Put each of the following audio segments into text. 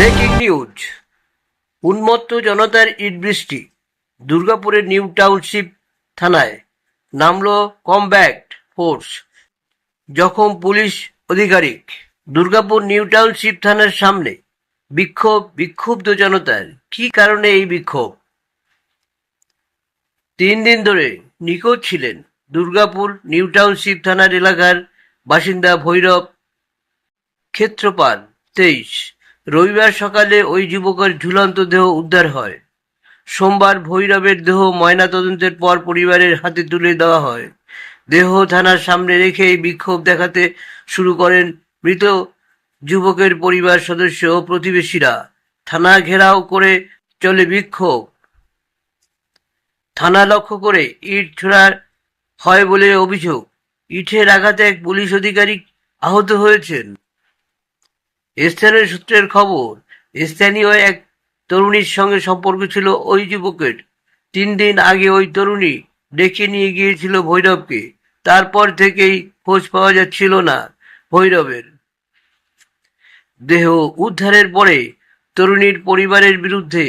Breaking news. উন্মত্ত জনতার ইট বৃষ্টি। দুর্গাপুরের নিউ টাউনশিপ থানায় নামল কমব্যাক্ট ফোর্স। জখম পুলিশ আধিকারিক দুর্গাপুর নিউ টাউনশিপ থানার সামনে বিক্ষোভ, বিক্ষুব্ধ জনতার। কী কারণে এই বিক্ষোভ? তিন দিন ধরে নিখোঁজ ছিলেন দুর্গাপুর নিউ টাউনশিপ থানার এলাকার বাসিন্দা ভৈরব ক্ষেত্রপাল তেইশ। রবিবার সকালে ওই যুবকের ঝুলন্ত দেহ উদ্ধার হয়। সোমবার ভৈরবের দেহ ময়নাতদন্তের পর পরিবারের হাতে তুলে দেওয়া হয়। দেহ থানার সামনে রেখে বিক্ষোভ দেখাতে শুরু করেন মৃত যুবকের পরিবার সদস্য ও প্রতিবেশীরা। থানা ঘেরাও করে চলে বিক্ষোভ। থানা লক্ষ্য করে ইট ছোড়ার হয় বলে অভিযোগ। ইটের আঘাতে এক পুলিশ অধিকারী আহত হয়েছেন। স্থানীয় সূত্রের খবর, স্থানীয় এক তরুণীর সঙ্গে সম্পর্ক ছিল ওই যুবকের। তিন দিন আগে ওই তরুণী ডেকে নিয়ে গিয়েছিল ভৈরবকে। তারপর থেকেই খোঁজ পাওয়া যাচ্ছিল না ভৈরবের। দেহ উদ্ধারের পরে তরুণীর পরিবারের বিরুদ্ধে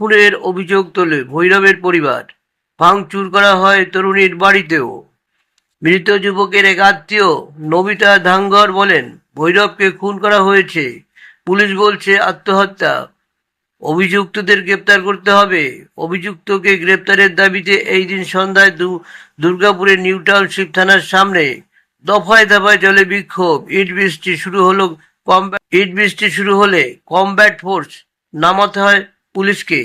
খুনের অভিযোগ তোলে ভৈরবের পরিবার। ভাঙচুর করা হয় তরুণীর বাড়িতেও। মৃত যুবকের এক আত্মীয় নবিতা ধাঙ্গর বলেন, ভৈরবকে খুন করা হয়েছে। পুলিশ বলছে আত্মহত্যা। অভিযুক্তদের গ্রেপ্তার করতে হবে। অভিযুক্তকে গ্রেপ্তারের দাবিতে এই দিন সন্ধ্যায় দুর্গাপুরের নিউ টাউনশিপ থানার সামনে দফায় দফায় চলে বিক্ষোভ। ইট বৃষ্টি শুরু হলো কমব্যাট ইট বৃষ্টি শুরু হলে কমব্যাট ফোর্স নামাতে হয় পুলিশকে।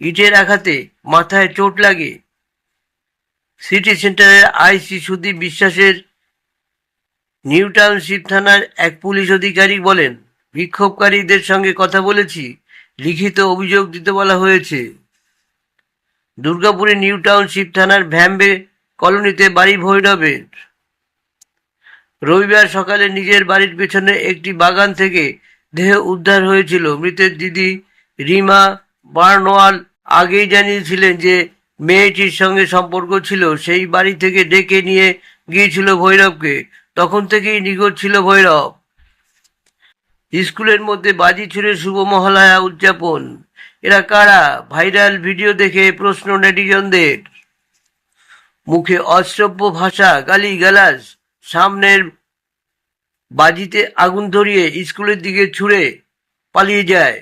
ইটের আঘাতে মাথায় চোট লাগে। সিটি সেন্টারের আইসি সুদীপ বিশ্বাসের নিউ টাউনশিপ থানার এক পুলিশ অধিকারী বলেন, বিক্ষোভকারীদের সঙ্গে কথা বলেছি, লিখিত অভিযোগ দিতে বলা হয়েছে। দুর্গাপুরে নিউ টাউনশিপ থানার ভ্যাম্বে কলোনিতে বাড়ি ভৈরবের। রবিবার সকালে নিজের বাড়ির পেছনে একটি বাগান থেকে দেহ উদ্ধার হয়েছিল। মৃতের দিদি রিমা বার্নওয়াল আগেই জানিয়েছিলেন যে মেয়েটির সঙ্গে সম্পর্ক ছিল, সেই বাড়ি থেকে ডেকে নিয়ে গিয়েছিল ভৈরবকে। তখন থেকেই নিখোঁজ ছিল ভৈরব। স্কুলের মধ্যে বাজি ছুড়ে শুভ মহালয়া উদযাপন। এরা কারা? ভাইরাল ভিডিও দেখে প্রশ্ন নেটিজনদের। মুখে অশ্রব্য ভাষা গালি গালাজ সামনের বাজিতে আগুন ধরিয়ে স্কুলের দিকে ছুঁড়ে পালিয়ে যায়।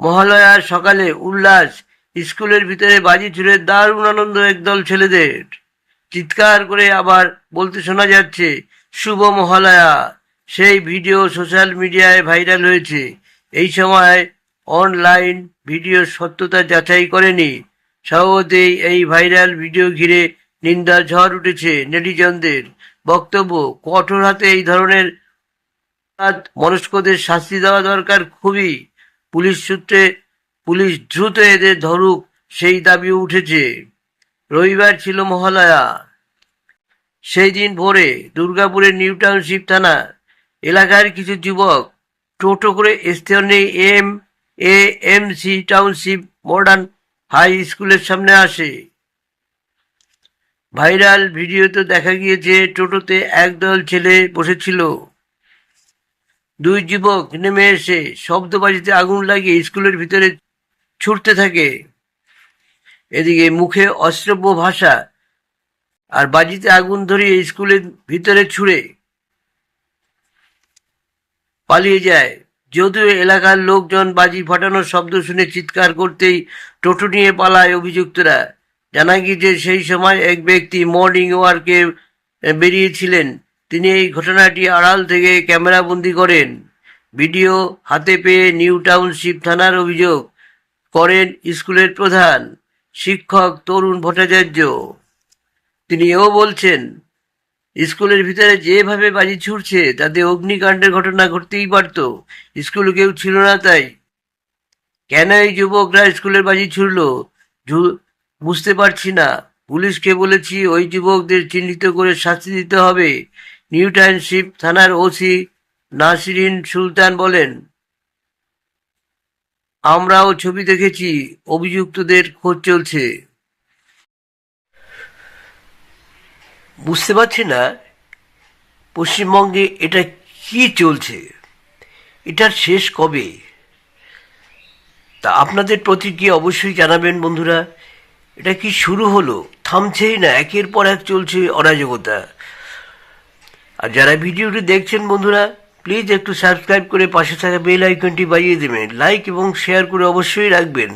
মহালয়ার সকালে উল্লাস স্কুলের ভিতরে বাজি ছুড়ে দারুণ আনন্দ একদল ছেলেদের। চিৎকার করে আবার বলতে শোনা যাচ্ছে, শুভ মহালয়া। সেই ভিডিও সোশ্যাল মিডিয়ায় ভাইরাল হয়েছে। এই সময় অনলাইন ভিডিও সত্যতা যাচাই করেনি। স্বভাবতেই এই ভাইরাল ভিডিও ঘিরে নিন্দার ঝড় উঠেছে নেটিজনদের। বক্তব্য, কঠোর হাতে এই ধরনের মনস্কদের শাস্তি দেওয়া দরকার খুবই। পুলিশ সূত্রে পুলিশ দ্রুত এদের ধরুক, সেই দাবি উঠেছে। রবিবার ছিল মহালয়া। সেই দিন ভোরে দুর্গাপুরের নিউ টাউনশিপ থানা এলাকার কিছু যুবক টোটো করে স্থানীয় M, A, M, C township modern high স্কুলের সামনে আসে। ভাইরাল ভিডিওতে দেখা গিয়েছে, টোটোতে একদল ছেলে বসেছিল। দুই যুবক নেমে এসে শব্দবাজিতে আগুন লাগিয়ে স্কুলের ভিতরে ছুটতে থাকে। এদিকে মুখে অশ্রব্য ভাষা আর বাজিতে আগুন ধরিয়ে স্কুলের ভিতরে ছুঁড়ে পালিয়ে যায়। যদিও এলাকার লোকজন বাজি ফাটানোর শব্দ শুনে চিৎকার করতেই টোটো নিয়ে পালায় অভিযুক্তরা। জানা গিয়েছে, সেই সময় এক ব্যক্তি মর্নিং ওয়ার্কে বেরিয়েছিলেন। তিনি এই ঘটনাটি আড়াল থেকে ক্যামেরাবন্দি করেন। ভিডিও হাতে পেয়ে নিউ টাউনশিপ থানার অভিযোগ করেন স্কুলের প্রধান, শিক্ষক, তরুণ ভট্টাচার্য। তিনি এও বলছেন, স্কুলের ভিতরে যেভাবে বাজি ছুটছে তাতে অগ্নিকাণ্ডের ঘটনা ঘটতেই পারত। স্কুল কেউ ছিল না তাই। কেন এই যুবকরা স্কুলের বাজি ছুড়ল? বুঝতে পারছি না। পুলিশকে বলেছি, ওই যুবকদের চিহ্নিত করে শাস্তি দিতে হবে। নিউ টাউনশিপ থানার ওসি নাসিরিন সুলতান বলেন আমরাও ছবি দেখেছি, অভিযুক্তদের খোঁজ চলছে। বুঝতে পারছি না, পশ্চিমবঙ্গে এটা কি চলছে? এটার শেষ কবে? তা আপনাদের প্রতিক্রিয়া অবশ্যই জানাবেন বন্ধুরা, এটা কি শুরু হলো, থামছেই না, একের পর এক চলছে অরাজকতা। আর যারা ভিডিওটি দেখছেন বন্ধুরা প্লিজ একটু সাবস্ক্রাইব করে পাশে থাকা বেল আইকনটি বাজিয়ে দেবেন। লাইক এবং শেয়ার করে অবশ্যই রাখবেন।